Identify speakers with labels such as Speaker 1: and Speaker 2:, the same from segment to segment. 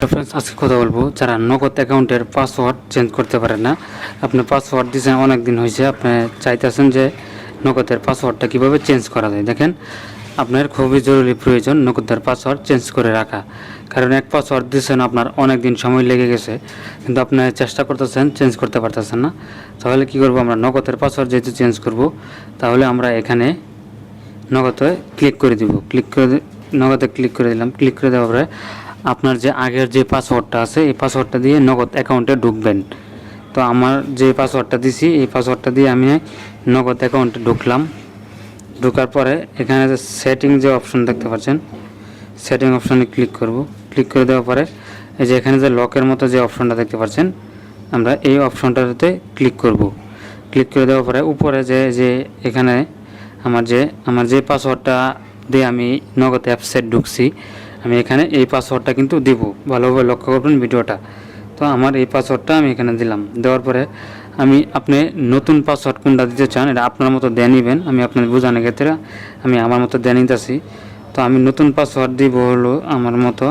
Speaker 1: Friends আজকে কথা বলব যারা নগদ অ্যাকাউন্টের পাসওয়ার্ড চেঞ্জ করতে পারেন না। আপনি পাসওয়ার্ড দিয়েছেন অনেক দিন হয়েছে, আপনি চাইতেছেন যে নগদের পাসওয়ার্ডটা কীভাবে চেঞ্জ করা যায়। দেখেন, আপনার খুবই জরুরি প্রয়োজন নগদের পাসওয়ার্ড চেঞ্জ করে রাখা। কারণ এক পাসওয়ার্ড দিয়েছেন আপনার অনেক দিন সময় লেগে গেছে, কিন্তু আপনি চেষ্টা করতেছেন, চেঞ্জ করতে পারতেছেন না। তাহলে কি করব আমরা? নগদের পাসওয়ার্ড যেহেতু চেঞ্জ করব, তাহলে আমরা এখানে নগদে ক্লিক করে দিব। ক্লিক করে নগদে ক্লিক করে দিলাম। ক্লিক করে দেওয়ার পরে আপনার যে আগের যে পাসওয়ার্ডটা আছে, এই পাসওয়ার্ডটা দিয়ে নগদ অ্যাকাউন্টে ঢুকবেন। তো আমার যে পাসওয়ার্ডটা দিছি, এই পাসওয়ার্ডটা দিয়ে আমি নগদ অ্যাকাউন্টে ঢুকলাম। ঢোকার পরে এখানে যে সেটিং যে অপশন দেখতে পাচ্ছেন সেটিং অপশনে ক্লিক করব। ক্লিক করে দেওয়ার পরে এই যে এখানে যে লকের মতো যে অপশনটা দেখতে পাচ্ছেন, আমরা এই অপশনটাতে ক্লিক করব। ক্লিক করে দেওয়ার পরে উপরে যে যে এখানে আমার যে আমার যে পাসওয়ার্ডটা দিয়ে আমি নগদ অ্যাপসে ঢুকছি আমি এখানে এই পাসওয়ার্ডটা কিন্তু দিব। ভালোভাবে লক্ষ্য করবেন ভিডিওটা। তো আমার এই পাসওয়ার্ডটা আমি এখানে দিলাম। দেওয়ার পরে আমি আপনি নতুন পাসওয়ার্ড কোনটা দিতে চান, এটা আপনার মতো দিয়ে নিবেন। আমি আপনার বোঝানোর ক্ষেত্রে আমি আমার মতো দিয়ে নিতেছি। তো আমি নতুন পাসওয়ার্ড দিব হলো আমার মতো।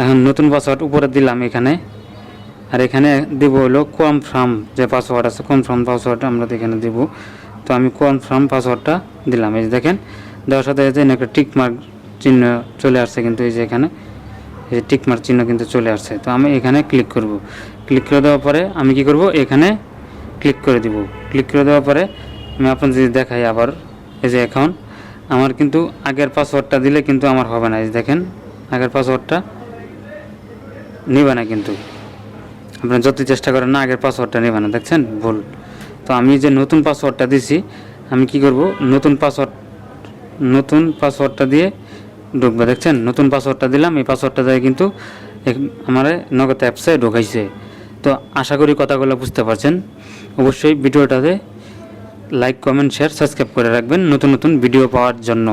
Speaker 1: এখন নতুন পাসওয়ার্ড উপরে দিলাম এখানে। আর এখানে দিব হলো কনফার্ম যে পাসওয়ার্ড আছে কনফার্ম পাসওয়ার্ড আমরা এখানে দিব। তো আমি কনফার্ম পাসওয়ার্ডটা দিলাম। এই দেখেন, দেওয়ার সাথে সাথে একটা টিক মার্ক চিহ্ন চলে আসছে কিন্তু এই যে এখানে, এই যে টিক মার্ক চিহ্ন কিন্তু চলে আসছে। তো আমি এখানে ক্লিক করব। ক্লিক করে দেওয়ার পরে আমি কি করব? এখানে ক্লিক করে দিব। ক্লিক করে দেওয়ার পরে আমি আপনার যদি দেখাই আবার, এই যে অ্যাকাউন্ট আমার কিন্তু আগের পাসওয়ার্ডটা দিলে কিন্তু আমার হবে না। এই দেখেন, আগের পাসওয়ার্ডটা নিবে না কিন্তু। আপনার যত চেষ্টা করেন না, আগের পাসওয়ার্ডটা নেবে না। দেখছেন? ভুল। তো আমি যে নতুন পাসওয়ার্ডটা দিছি, আমি কি করব? নতুন পাসওয়ার্ড নতুন পাসওয়ার্ডটা দিয়ে ঢুকবে, দেখছেন? নতুন পাসওয়ার্ডটা দিলাম, এই পাসওয়ার্ডটা দিয়ে কিন্তু আমার নগদ অ্যাপসে ঢোকাইছে। তো আশা করি কথাগুলো বুঝতে পারছেন। অবশ্যই ভিডিওটাতে লাইক কমেন্ট শেয়ার সাবস্ক্রাইব করে রাখবেন নতুন নতুন ভিডিও পাওয়ার জন্য।